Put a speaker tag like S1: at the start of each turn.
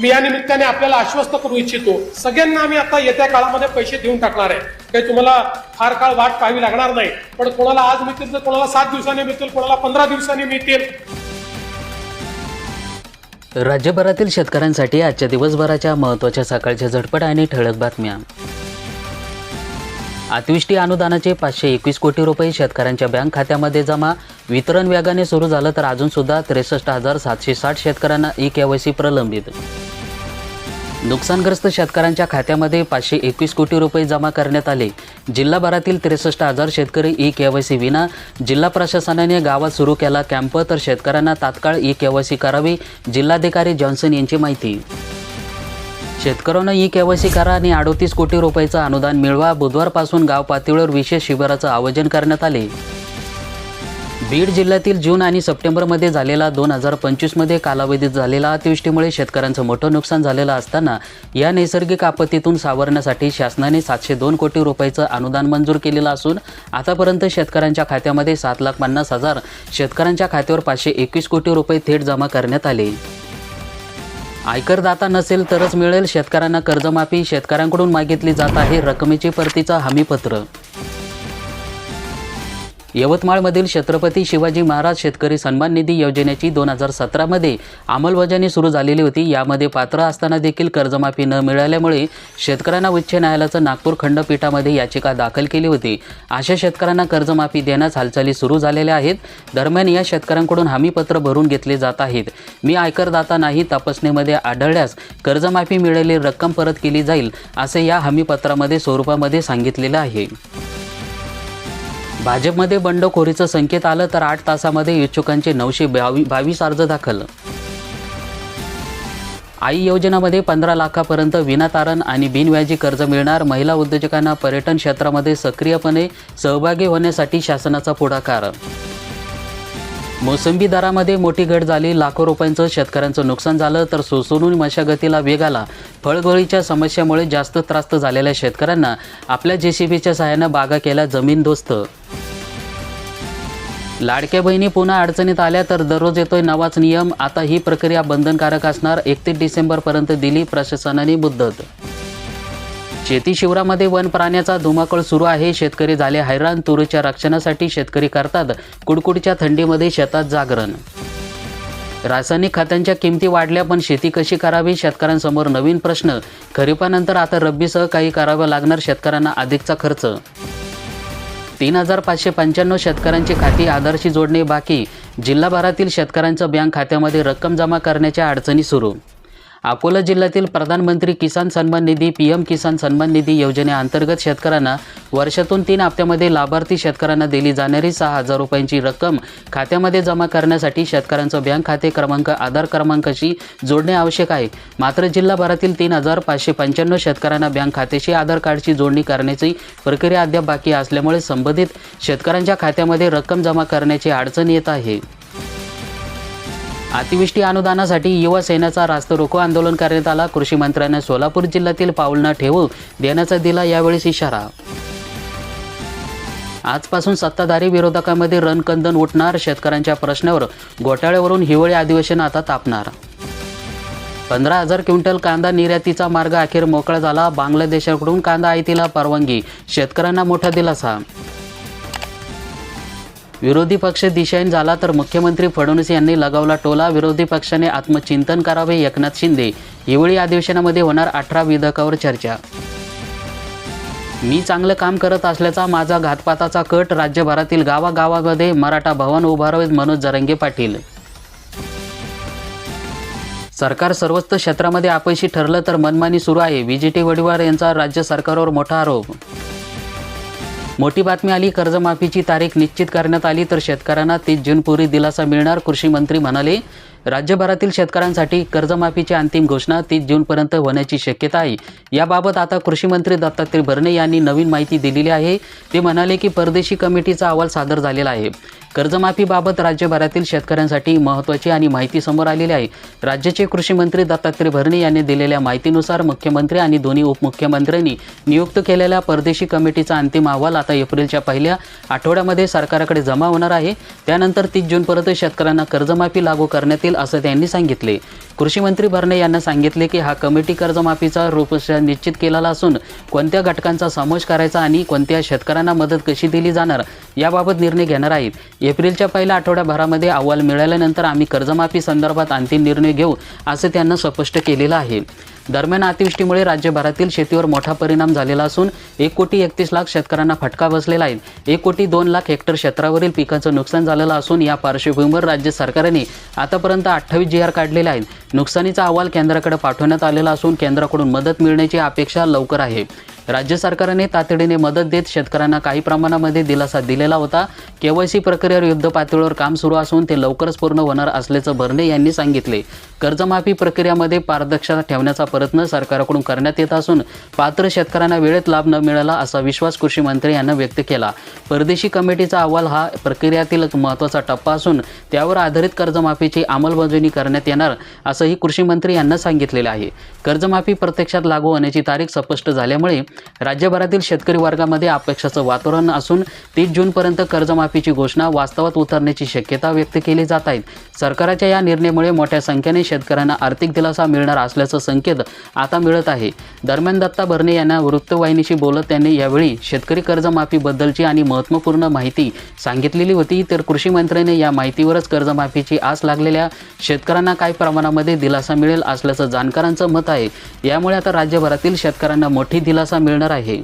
S1: मी या निमित्ताने आपल्याला आश्वस्त करू इच्छितो. सगळ्यांना आम्ही आता येत्या काळामध्ये पैसे देऊन टाकणार आहे. काही तुम्हाला फार काळ वाट पाहावी लागणार नाही. पण कोणाला आज मिळतील तर कोणाला सात दिवसांनी मिळतील कोणाला पंधरा दिवसांनी मिळतील.
S2: राज्यभरातील शेतकऱ्यांसाठी आजच्या दिवसभराच्या महत्त्वाच्या सकाळच्या झटपट आणि ठळक बातम्या. अतिवृष्टी अनुदानाचे पाचशे एकवीस कोटी रुपये शेतकऱ्यांच्या बँक खात्यामध्ये जमा. वितरण वेगाने सुरू झालं तर अजून सुद्धा त्रेसष्ट हजार सातशे साठ शेतकऱ्यांना ई केवायसी प्रलंबित. नुकसानग्रस्त शेतकऱ्यांच्या खात्यामध्ये पाचशे एकवीस कोटी रुपये जमा करण्यात आले. जिल्हाभरातील त्रेसष्ट हजार शेतकरी ई केवायसी विना जिल्हा प्रशासनाने गावात सुरू केला कॅम्प तर शेतकऱ्यांना तात्काळ ई केवायसी करावी जिल्हाधिकारी जॉन्सन यांची माहिती. शेतकऱ्यांना ई केवायसी करा आणि अडोतीस कोटी रुपयाचं अनुदान मिळवा. बुधवारपासून गाव पातळीवर विशेष शिबिराचं आयोजन करण्यात आले. बीड जिल्ह्यातील जून आणि सप्टेंबरमध्ये झालेला दोन हजार पंचवीसमध्ये कालावधीत झालेला अतिवृष्टीमुळे शेतकऱ्यांचं मोठं नुकसान झालेलं असताना या नैसर्गिक आपत्तीतून सावरण्यासाठी शासनाने सातशे दोन कोटी रुपयाचं अनुदान मंजूर केलेलं असून आतापर्यंत शेतकऱ्यांच्या खात्यामध्ये सात लाख पन्नास हजार शेतकऱ्यांच्या खात्यावर पाचशे एकवीस कोटी रुपये थेट जमा करण्यात आले. आयकरदाता नसेल तरच मिळेल शेतकऱ्यांना कर्जमाफी शेतकऱ्यांकडून मागितली जात आहे रकमेची परतीचं हमीपत्र. यवतमाळमधील छत्रपती शिवाजी महाराज शेतकरी सन्मान निधी योजनेची दोन हजार सतरामध्ये अंमलबजावणी सुरू झालेली होती. यामध्ये पात्र असताना देखील कर्जमाफी न मिळाल्यामुळे शेतकऱ्यांना उच्च न्यायालयाचं नागपूर खंडपीठामध्ये याचिका दाखल केली होती. अशा शेतकऱ्यांना कर्जमाफी देण्यास हालचाली सुरू झालेल्या आहेत. दरम्यान या शेतकऱ्यांकडून हमीपत्र भरून घेतले जात आहेत. मी आयकरदाता नाही तपासणीमध्ये आढळल्यास कर्जमाफी मिळालेली रक्कम परत केली जाईल असे या हमीपत्रामध्ये स्वरूपामध्ये सांगितलेलं आहे. भाजपमध्ये बंडखोरीचं संकेत आलं तर आठ तासामध्ये इच्छुकांचे नऊशे बावी बावीस अर्ज दाखल. आई योजनामध्ये पंधरा लाखापर्यंत विनातारण आणि बिनव्याजी कर्ज मिळणार. महिला उद्योजकांना पर्यटन क्षेत्रामध्ये सक्रियपणे सहभागी होण्यासाठी शासनाचा पुढाकार. मोसंबी दरामध्ये मोठी घट झाली. लाखो रुपयांचं शेतकऱ्यांचं नुकसान झालं तर सोसोनून मशागतीला वेग आला. फळगळीच्या समस्यामुळे जास्त त्रास्त झालेल्या शेतकऱ्यांना. आपल्या जेसीबीच्या सहाय्यानं बागा केल्या जमीनदोस्त लाडक्या बहिणी पुन्हा अडचणीत आल्या तर दररोज येतोय नवाच नियम. आता ही प्रक्रिया बंधनकारक असणार. एकतीस डिसेंबरपर्यंत दिली प्रशासनाने मुद्दत शेती शिवरामध्ये वन प्राण्याचा धुमाकूळ सुरू आहे. शेतकरी झाले हैराण तुरीच्या रक्षणासाठी शेतकरी करतात. कुडकुडच्या थंडीमध्ये शेतात जागरण. रासायनिक खतांच्या किमती वाढल्या पण शेती कशी करावी? शेतकऱ्यांसमोर नवीन प्रश्न. खरीपानंतर आता रब्बीसह काही करावं लागणार शेतकऱ्यांना अधिकचा खर्च? तीन हजार पाचशे पंच्याण्णव शेतकऱ्यांची खाती आधारशी जोडणे बाकी. जिल्हाभरातील शेतकऱ्यांच्या बँक खात्यामध्ये रक्कम जमा करण्याच्या अडचणी सुरू. अकोला जिल्ह्यातील प्रधानमंत्री किसान सन्मान निधी पी एम किसान सन्मान निधी योजनेअंतर्गत शेतकऱ्यांना वर्षातून तीन हप्त्यामध्ये लाभार्थी शेतकऱ्यांना दिली जाणारी सहा हजार रुपयांची रक्कम खात्यामध्ये जमा करण्यासाठी शेतकऱ्यांचं बँक खाते क्रमांक आधार क्रमांकाशी जोडणे आवश्यक आहे. मात्र जिल्हाभरातील तीन हजार पाचशे पंच्याण्णव शेतकऱ्यांना बँक खात्याशी आधार कार्डची जोडणी करण्याची प्रक्रिया अद्याप बाकी असल्यामुळे संबंधित शेतकऱ्यांच्या खात्यामध्ये रक्कम जमा करण्याची अडचण येत आहे. अतिवृष्टी अनुदानासाठी युवा सेनेचा रास्त रोको आंदोलन करण्यात आला. कृषी मंत्र्यांनी सोलापूर जिल्ह्यातील पाऊल न ठेवू देण्याचा दिला यावेळेस इशारा. आजपासून सत्ताधारी विरोधकांमध्ये रणकंदन उठणार. शेतकऱ्यांच्या प्रश्नावर घोटाळ्यावरून हिवाळी अधिवेशन आता तापणार. पंधरा हजार क्विंटल कांदा निर्यातीचा मार्ग अखेर मोकळा झाला. बांगलादेशाकडून कांदा आयतीला परवानगी. शेतकऱ्यांना मोठा दिलासा. विरोधी पक्ष दिशाहीन झाला तर मुख्यमंत्री फडणवीस यांनी लगावला टोला. विरोधी पक्षाने आत्मचिंतन करावे एकनाथ शिंदे. हिवाळी अधिवेशनामध्ये होणार अठरा विधेयकावर चर्चा. मी चांगलं काम करत असल्याचा माझा घातपाताचा कट राज्यभरातील गावागावामध्ये मराठा भवन उभारावेत मनोज जरंगे पाटील. सरकार सर्वच क्षेत्रामध्ये अपयशी ठरलं तर मनमानी सुरू आहे. विजेटी वडीवार यांचा राज्य सरकारवर मोठा आरोप. मोठी बातमी आली कर्जमाफीची तारीख निश्चित करण्यात आली तर शेतकऱ्यांना तीस जूनपूर्वी दिलासा मिळणार कृषी मंत्री म्हणाले. राज्यभरातील शेतकऱ्यांसाठी कर्जमाफीची अंतिम घोषणा तीस जूनपर्यंत होण्याची शक्यता आहे. याबाबत आता कृषी मंत्री दत्तात्रय भरणे यांनी नवीन माहिती दिलेली आहे. ते म्हणाले की परदेशी कमिटीचा अहवाल सादर झालेला आहे. कर्जमाफीबाबत राज्यभरातील शेतकऱ्यांसाठी महत्त्वाची आणि माहिती समोर आलेली आहे. राज्याचे कृषी मंत्री दत्तात्रय भरणे यांनी दिलेल्या माहितीनुसार मुख्यमंत्री आणि दोन्ही उपमुख्यमंत्र्यांनी नियुक्त केलेल्या परदेशी कमिटीचा अंतिम अहवाल आता एप्रिलच्या पहिल्या आठवड्यामध्ये सरकारकडे जमा होणार आहे. त्यानंतर तीस जूनपर्यंत शेतकऱ्यांना कर्जमाफी लागू करण्यात येईल असं त्यांनी सांगितले. कृषी मंत्री भरणे यांना सांगितले की हा कमिटी कर्जमाफीचा रूपरेषा निश्चित केलेला असून कोणत्या घटकांचा समावेश करायचा आणि कोणत्या शेतकऱ्यांना मदत कशी दिली जाणार याबाबत निर्णय घेणार आहेत. एप्रिलच्या पहिल्या आठवड्याभरामध्ये अहवाल मिळाल्यानंतर आम्ही कर्जमाफी संदर्भात अंतिम निर्णय घेऊ असं त्यांना स्पष्ट केलेलं आहे. दरम्यान अतिवृष्टीमुळे राज्यभरातील शेतीवर मोठा परिणाम झालेला असून एक कोटी एकतीस लाख शेतकऱ्यांना फटका बसलेला आहे. एक कोटी दोन लाख हेक्टर क्षेत्रावरील पिकांचं नुकसान झालेलं असून या पार्श्वभूमीवर राज्य सरकारने आतापर्यंत अठ्ठावीस जी आर काढलेले आहेत. नुकसानीचा अहवाल केंद्राकडे पाठवण्यात आलेला असून केंद्राकडून मदत मिळण्याची अपेक्षा लवकर आहे. राज्य सरकारने तातडीने मदत देत शेतकऱ्यांना काही प्रमाणामध्ये दिलासा दिलेला होता. केवायसी प्रक्रियेवर युद्ध पातळीवर काम सुरू असून ते लवकरच पूर्ण होणार असल्याचं भरणे यांनी सांगितले. कर्जमाफी प्रक्रियामध्ये पारदर्शकता ठेवण्याचा प्रयत्न सरकारकडून करण्यात येत असून पात्र शेतकऱ्यांना वेळेत लाभ न मिळाला असा विश्वास कृषी मंत्री यांना व्यक्त केला. परदेशी कमिटीचा अहवाल हा प्रक्रियातील महत्त्वाचा टप्पा असून त्यावर आधारित कर्जमाफीची अंमलबजावणी करण्यात येणार असंही कृषी मंत्री यांना सांगितलेलं आहे. कर्जमाफी प्रत्यक्षात लागू होण्याची तारीख स्पष्ट झाल्यामुळे राज्यभरातील शेतकरी वर्गामध्ये अपेक्षाचं वातावरण असून तीस जूनपर्यंत कर्जमाफीची घोषणा वास्तवात उतरण्याची शक्यता व्यक्त केली जात आहे. सरकारच्या या निर्णयामुळे मोठ्या संख्येने शेतकऱ्यांना आर्थिक दिलासा मिळणार असल्याचं संकेत आता मिळत आहे. दरम्यान दत्ता भरणे यांना वृत्तवाहिनीशी बोलत त्यांनी यावेळी शेतकरी कर्जमाफीबद्दलची आणि महत्त्वपूर्ण माहिती सांगितलेली होती. तर कृषी मंत्र्याने या माहितीवरच कर्जमाफीची आस लागलेल्या शेतकऱ्यांना काही प्रमाणामध्ये दिलासा मिळेल असल्याचं जाणकारांचं मत आहे. यामुळे आता राज्यभरातील शेतकऱ्यांना मोठी दिलासा मिळणार आहे.